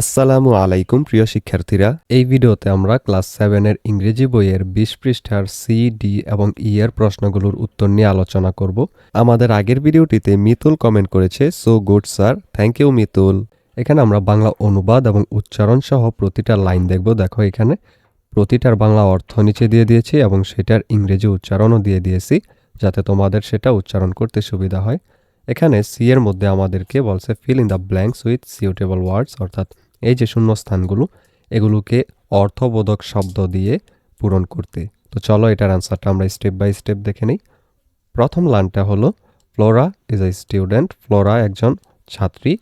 আসসালামু আলাইকুম, প্রিয় শিক্ষার্থীরা। এই ভিডিওতে আমরা ক্লাস সেভেনের ইংরেজি বইয়ের বিশ পৃষ্ঠার সি ডি এবং ই এর প্রশ্নগুলোর উত্তর নিয়ে আলোচনা করব। আমাদের আগের ভিডিওটিতে মিতুল কমেন্ট করেছে so good sir thank you Mitul. এখানে আমরা বাংলা অনুবাদ এবং উচ্চারণ সহ প্রতিটা লাইন দেখব। দেখো, এখানে প্রতিটার বাংলা অর্থ নিচে দিয়ে দিয়েছি এবং সেটার ইংরেজি উচ্চারণও দিয়ে দিয়েছি, যাতে তোমাদের সেটা উচ্চারণ করতে সুবিধা হয়। এখানে সি এর মধ্যে আমাদেরকে বলছে fill in the blanks with suitable words অর্থাৎ এই যে শূন্যস্থানগুলো, এগুলোকে অর্থবোধক শব্দ দিয়ে পূরণ করতে। তো চলো এটার আনসারটা আমরা স্টেপ বাই স্টেপ দেখে নিই। প্রথম লাইনটা হলো Flora is a student Flora একজন ছাত্রী।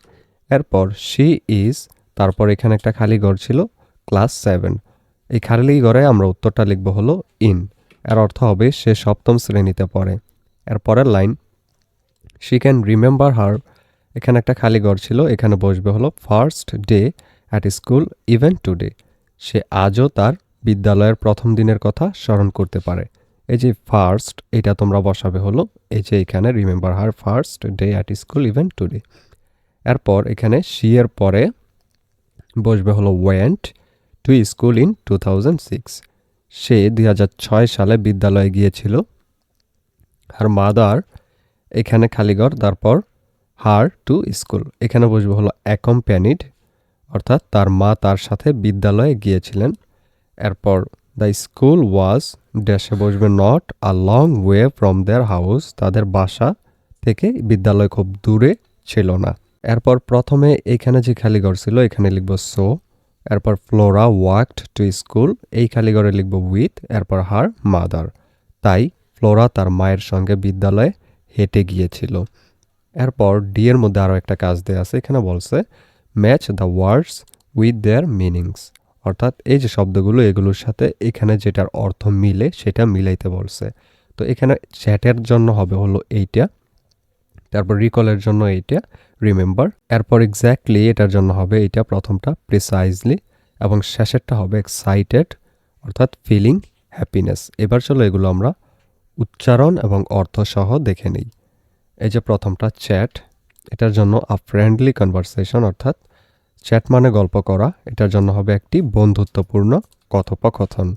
এরপর শি ইজ তারপর এখানে একটা খালি ঘর ছিল ক্লাস সেভেন এই খালি ঘরে আমরা উত্তরটা লিখব হলো ইন এর অর্থ হবে, সে সপ্তম শ্রেণীতে পড়ে। এরপরের line she can remember her এখানে একটা খালি ঘর ছিল, এখানে বসবে হলো first day at school even today সে আজও তার বিদ্যালয়ের প্রথম দিনের কথা স্মরণ করতে পারে। এই যে ফার্স্ট এটা তোমরা বসাবে হলো, এই যে এখানে remember her first day at school even today এরপর এখানে শি এর পরে বসবে হলো went to school in two thousand six সে দু হাজার ছয় সালে বিদ্যালয়ে গিয়েছিল। আর মাদার এখানে খালিগড় তারপর হার টু স্কুল এখানে বসবে হলো অ্যাকম্প্যানিড অর্থাৎ তার মা তার সাথে বিদ্যালয়ে গিয়েছিলেন। এরপর দ্য স্কুল ওয়াজ ড্যাশে বসবে not a long way from their house, তাদের বাসা থেকে বিদ্যালয় খুব দূরে ছিল না। এরপর প্রথমে এখানে যে খালিঘর ছিল, এখানে লিখব সো। এরপর ফ্লোরা ওয়াকড টু স্কুল, এই খালিঘরে লিখব উইথ, এরপর হার মাদার। তাই ফ্লোরা তার মায়ের সঙ্গে বিদ্যালয়ে হেঁটে গিয়েছিল। এরপর ডি এর মধ্যে আরও একটা কাজ দেওয়া আছে, এখানে বলছে match the words with their meanings অর্থাৎ এই যে শব্দগুলো, এগুলোর সাথে এখানে যেটার অর্থ মিলে, সেটা মিলাইতে বলছে। তো এখানে চ্যাটের জন্য হবে হলো এইটা, তারপর রিকলের জন্য এইটা রিমেম্বার এরপর এক্স্যাক্টলি এটার জন্য হবে এটা প্রথমটা প্রিসাইজলি এবং শেষেরটা হবে এক্সাইটেড অর্থাৎ ফিলিং হ্যাপিনেস এবার চলো এগুলো আমরা উচ্চারণ এবং অর্থ সহ দেখে নিই। এই যে প্রথমটা চ্যাট এটার জন্য আ ফ্রেন্ডলি কনভারসেশন অর্থাৎ চ্যাট মানে গল্প করা। এটার জন্য হবে একটি বন্ধুত্বপূর্ণ কথোপকথন।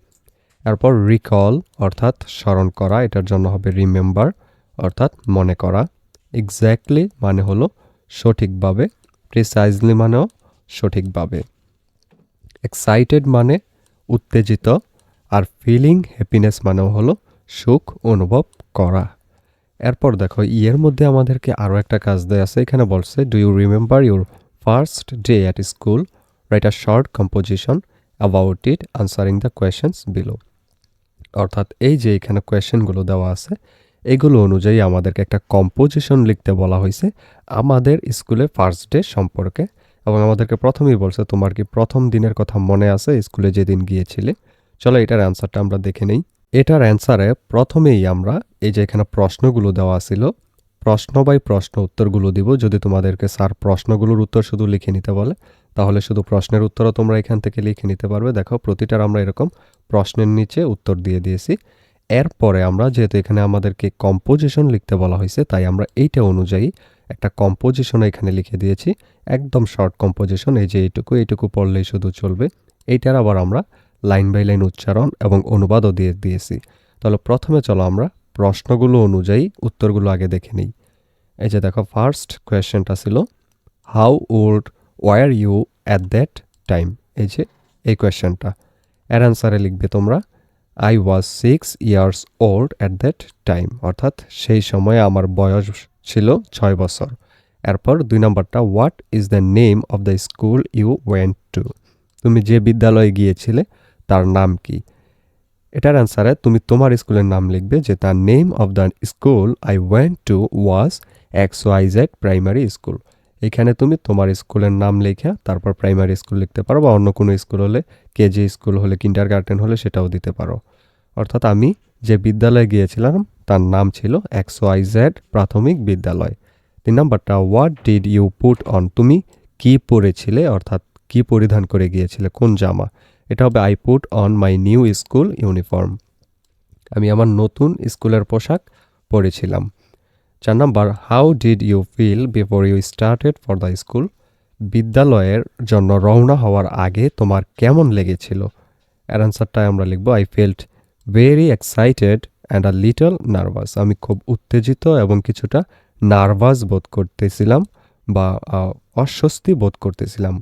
এরপর রিকল অর্থাৎ স্মরণ করা। এটার জন্য হবে রিমেম্বার অর্থাৎ মনে করা। এক্স্যাক্টলি মানে হলো সঠিকভাবে প্রিসাইজলি মানেও সঠিকভাবে। এক্সাইটেড মানে উত্তেজিত, আর ফিলিং হ্যাপিনেস মানেও হলো সুখ অনুভব করা। এরপর দেখো, ইয়ের মধ্যে আমাদেরকে আরও একটা কাজ দেয় আছে। এখানে বলছে do you remember your first day at school write a short composition about it answering the questions below অর্থাৎ এই যে এখানে কোয়েশনগুলো দেওয়া আছে, এগুলো অনুযায়ী আমাদেরকে একটা কম্পোজিশন লিখতে বলা হয়েছে আমাদের স্কুলে ফার্স্ট ডে সম্পর্কে। এবং আমাদেরকে প্রথমেই বলছে, তোমার কি প্রথম দিনের কথা মনে আছে? স্কুলে যেদিন গিয়েছিলে? চলো এটার অ্যান্সারটা আমরা দেখে নেই। এটার অ্যান্সারে প্রথমেই আমরা এই যে এখানে প্রশ্নগুলো দেওয়া ছিল, প্রশ্ন বাই প্রশ্ন উত্তরগুলো দিব। যদি তোমাদেরকে স্যার প্রশ্নগুলোর উত্তর শুধু লিখে নিতে বলে, তাহলে শুধু প্রশ্নের উত্তরও তোমরা এখান থেকে লিখে নিতে পারবে। দেখো, প্রতিটার আমরা এরকম প্রশ্নের নিচে উত্তর দিয়ে দিয়েছি। এরপরে আমরা যেহেতু এখানে আমাদেরকে কম্পোজিশন লিখতে বলা হয়েছে, তাই আমরা এইটা অনুযায়ী একটা কম্পোজিশন এখানে লিখে দিয়েছি। একদম শর্ট কম্পোজিশন এই যে এইটুকু এইটুকু পড়লেই শুধু চলবে। এইটার আবার আমরা লাইন বাই লাইন উচ্চারণ এবং অনুবাদও দিয়ে দিয়েছি। তাহলে প্রথমে চলো আমরা প্রশ্নগুলো অনুযায়ী উত্তরগুলো আগে দেখে নিই। এই যে দেখো ফার্স্ট কোয়েশ্চেনটা ছিল how old were you at that time এই যে, এই কোয়েশ্চেনটা এর অ্যান্সারে লিখবে তোমরা I was six years old at that time অর্থাৎ সেই সময়ে আমার বয়স ছিল ছয় বছর। এরপর দুই নম্বরটা what is the name of the school you went to তুমি যে বিদ্যালয়ে গিয়েছিলে তার নাম কি? এটার অ্যান্সারে তুমি তোমার স্কুলের নাম লিখবে যে তার name of the school I went to was X Y Z primary school এখানে তুমি তোমার স্কুলের নাম লেখা তারপর প্রাইমারি স্কুল লিখতে পারো বা অন্য কোনো স্কুল হলে, কেজি স্কুল হলে কিন্ডার গার্ডেন হলে সেটাও দিতে পারো। অর্থাৎ আমি যে বিদ্যালয়ে গিয়েছিলাম, তার নাম ছিল এক্স ওয়াই জেড প্রাথমিক বিদ্যালয়। তিন নম্বরটা what did you put on তুমি কি পরেছিলে অর্থাৎ কি পরিধান করে গিয়েছিলে? কোন জামা? এটা হবে I put on my new school uniform আমি আমার নতুন স্কুলের পোশাক পরেছিলাম। চার number how did you feel before you started for the school বিদ্যালয়ের জন্য রওনা হওয়ার আগে তোমার কেমন লেগেছিল? এর অ্যান্সারটায় আমরা লিখব I felt very excited and a little nervous আমি খুব উত্তেজিত এবং কিছুটা নার্ভাস বোধ করতেছিলাম বা অস্বস্তি বোধ করতেছিলাম।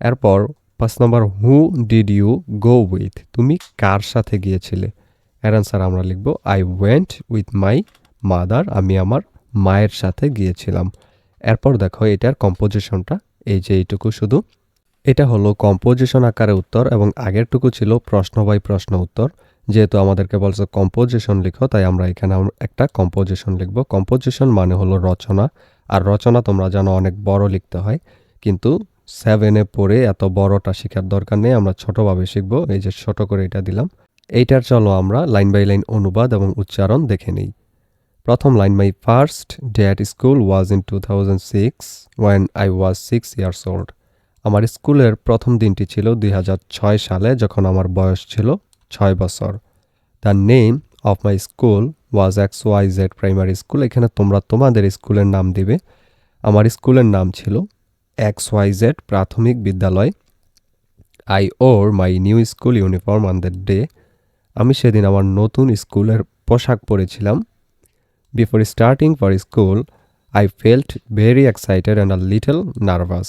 এরপর পাঁচ নম্বর who did you go with তুমি কার সাথে গিয়েছিলে? এর অ্যান্সার আমরা লিখব I went with my mother আমি আমার মায়ের সাথে গিয়েছিলাম। এরপর দেখো এটার কম্পোজিশনটা এই যে এইটুকু শুধু। এটা হলো কম্পোজিশন আকারে উত্তর এবং আগেরটুকু ছিল প্রশ্ন বাই প্রশ্ন উত্তর। যেহেতু আমাদেরকে বলছে কম্পোজিশন লিখো, তাই আমরা এখানে একটা কম্পোজিশন লিখব। কম্পোজিশন মানে হলো রচনা, আর রচনা তোমরা জানো অনেক বড় লিখতে হয়, কিন্তু সেভেনে পড়ে এত বড়টা শেখার দরকার নেই, আমরা ছোটোভাবে শিখব। এই যে ছোট করে এটা দিলাম। এইটার চলো আমরা লাইন বাই লাইন অনুবাদ এবং উচ্চারণ দেখে নিই। প্রথম line my first day at school was in two thousand six when I was six years old আমার স্কুলের প্রথম দিনটি ছিল দুই হাজার ছয় সালে, যখন আমার বয়স ছিল ছয় বছর। The name of my school was X Y Z primary school এখানে তোমরা তোমাদের স্কুলের নাম দিবে। আমার স্কুলের নাম ছিল এক্স ওয়াই জেড প্রাথমিক বিদ্যালয় I wore my new school uniform on the day আমি সেদিন আমার নতুন স্কুলের পোশাক পরেছিলাম। Before starting for school I felt very excited and a little nervous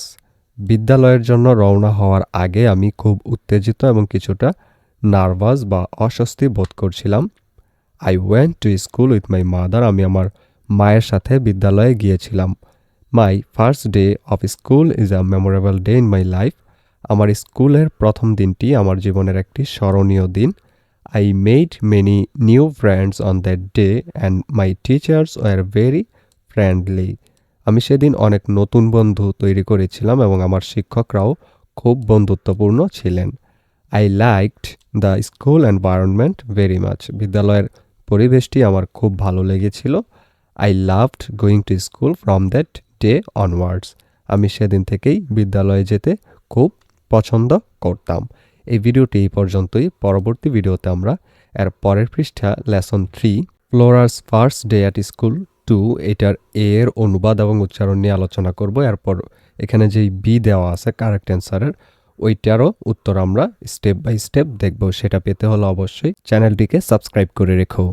বিদ্যালয়ের জন্য রওনা হওয়ার আগে আমি খুব উত্তেজিত এবং কিছুটা নার্ভাস বা অস্বস্তি বোধ করছিলাম। I went to school with my mother আমি আমার মায়ের সাথে বিদ্যালয়ে গিয়েছিলাম। My first day of school is a memorable day in my life আমার স্কুলের প্রথম দিনটি আমার জীবনের একটি স্মরণীয় দিন। I made many new friends on that day and my teachers were very friendly আমি সেদিন অনেক নতুন বন্ধু তৈরি করেছিলাম এবং আমার শিক্ষকরাও খুব বন্ধুত্বপূর্ণ ছিলেন। I liked the school environment very much বিদ্যালয়ের পরিবেশটি আমার খুব ভালো লেগেছিল। I loved going to school from that day onwards আমি সেদিন থেকেই বিদ্যালয়ে যেতে খুব পছন্দ করতাম। এই ভিডিওটি এই পর্যন্তই। পরবর্তী ভিডিওতে আমরা এর পরের পৃষ্ঠা lesson three Flora's first day at school two এটার এ এর অনুবাদ এবং উচ্চারণ নিয়ে আলোচনা করব। এরপর এখানে যেই বি দেওয়া আছে কারেক্ট অ্যান্সারের ওইটারও উত্তর আমরা স্টেপ বাই স্টেপ দেখব। সেটা পেতে হলে অবশ্যই চ্যানেলটিকে সাবস্ক্রাইব করে রেখো।